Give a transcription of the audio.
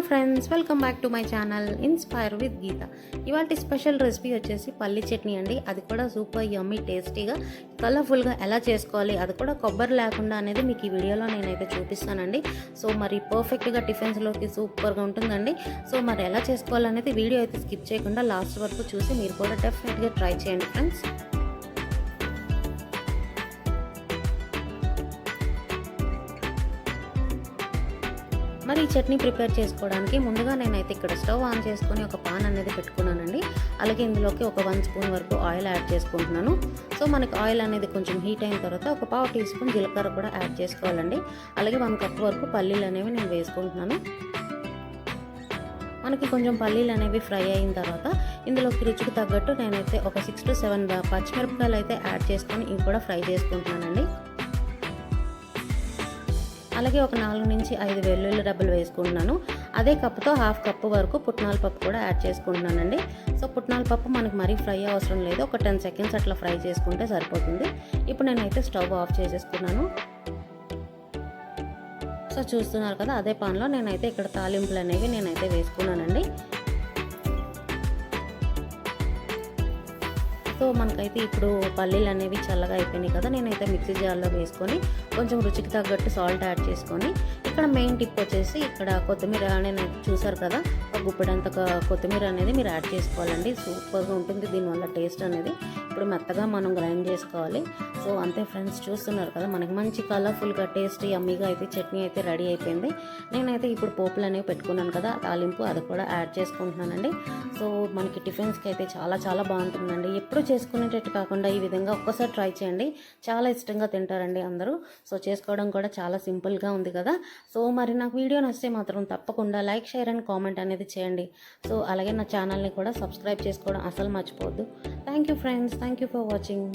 Hello friends welcome back to my channel inspire with Geetha. ఇవాళ special recipe వచ్చేసి పల్లి చట్నీ అండి. అది కూడా సూపర్ యమ్మీ టేస్టీగా కలర్ఫుల్గా ఎలా చేసుకోవాలి అది కూడా కొబ్బరి లేకుండా అనేది మీకు ఈ వీడియోలో నేనైతే చూపిస్తానండి. సో మరి పర్ఫెక్ట్గా టిఫిన్స్లోకి సూపర్గా ఉంటుందండి. సో మరి ఎలా చేసుకోవాలనేది వీడియో అయితే స్కిప్ చేయకుండా లాస్ట్ వరకు చూసి మీరు కూడా డెఫినెట్గా ట్రై చేయండి ఫ్రెండ్స్. మరి ఈ చట్నీ ప్రిపేర్ చేసుకోవడానికి ముందుగా నేనైతే ఇక్కడ స్టవ్ ఆన్ చేసుకొని ఒక పాన్ అనేది పెట్టుకున్నానండి. అలాగే ఇందులోకి ఒక వన్ స్పూన్ వరకు ఆయిల్ యాడ్ చేసుకుంటున్నాను. సో మనకి ఆయిల్ అనేది కొంచెం హీట్ అయిన తర్వాత ఒక పావు టీ స్పూన్ జీలకర్ర కూడా యాడ్ చేసుకోవాలండి. అలాగే వన్ కప్ వరకు పల్లీలు అనేవి నేను వేసుకుంటున్నాను. మనకి కొంచెం పల్లీలు అనేవి ఫ్రై అయిన తర్వాత ఇందులోకి రుచికి తగ్గట్టు నేనైతే ఒక సిక్స్ టు సెవెన్ పచ్చిమిరపకాయలు అయితే యాడ్ చేసుకొని ఇవి కూడా ఫ్రై చేసుకుంటున్నానండి. అలాగే ఒక నాలుగు నుంచి ఐదు వెల్లుల్లి డబ్బులు వేసుకుంటున్నాను. అదే కప్పుతో హాఫ్ కప్పు వరకు పుట్నాల పప్పు కూడా యాడ్ చేసుకుంటున్నానండి. సో పుట్నాల పప్పు మనకి మరీ ఫ్రై అవసరం లేదు. ఒక టెన్ సెకండ్స్ అట్లా ఫ్రై చేసుకుంటే సరిపోతుంది. ఇప్పుడు నేనైతే స్టవ్ ఆఫ్ చేసేసుకున్నాను. సో చూస్తున్నారు కదా అదే పాన్లో నేనైతే ఇక్కడ తాలింపులు అనేవి నేనైతే వేసుకున్నానండి. సో మనకైతే ఇప్పుడు పల్లీలు అనేవి చల్లగా అయిపోయినాయి కదా నేనైతే మిక్సీ జార్లో వేసుకొని కొంచెం రుచికి తగ్గట్టు సాల్ట్ యాడ్ చేసుకొని ఇక్కడ మెయిన్ టిప్ వచ్చేసి ఇక్కడ కొత్తిమీర నేను చూసారు కదా ఒక గుప్పెడంత కొత్తిమీర అనేది మీరు యాడ్ చేసుకోవాలండి. సూపర్గా ఉంటుంది దీనివల్ల టేస్ట్ అనేది. ఇప్పుడు మెత్తగా మనం గ్రైండ్ చేసుకోవాలి. సో అంతే ఫ్రెండ్స్ చూస్తున్నారు కదా మనకి మంచి కలర్ఫుల్గా టేస్టీ అమ్మీగా అయితే చట్నీ అయితే రెడీ అయిపోయింది. నేనైతే ఇప్పుడు పోపులు అనేవి పెట్టుకున్నాను కదా తాలింపు అది కూడా యాడ్ చేసుకుంటున్నానండి. సో మనకి టిఫిన్స్కి అయితే చాలా చాలా బాగుంటుందండి. ఎప్పుడు చేసుకునేటట్టు కాకుండా ఈ విధంగా ఒక్కసారి ట్రై చేయండి. చాలా ఇష్టంగా తింటారండి అందరూ. సో చేసుకోవడం కూడా చాలా సింపుల్గా ఉంది కదా. సో మరి నాకు వీడియో నచ్చితే మాత్రం తప్పకుండా లైక్ షేర్ అండ్ కామెంట్ అనేది చేయండి. సో అలాగే నా ఛానల్ని కూడా సబ్స్క్రైబ్ చేసుకోవడం అసలు మర్చిపోవద్దు. Thank you friends. Thank you for watching.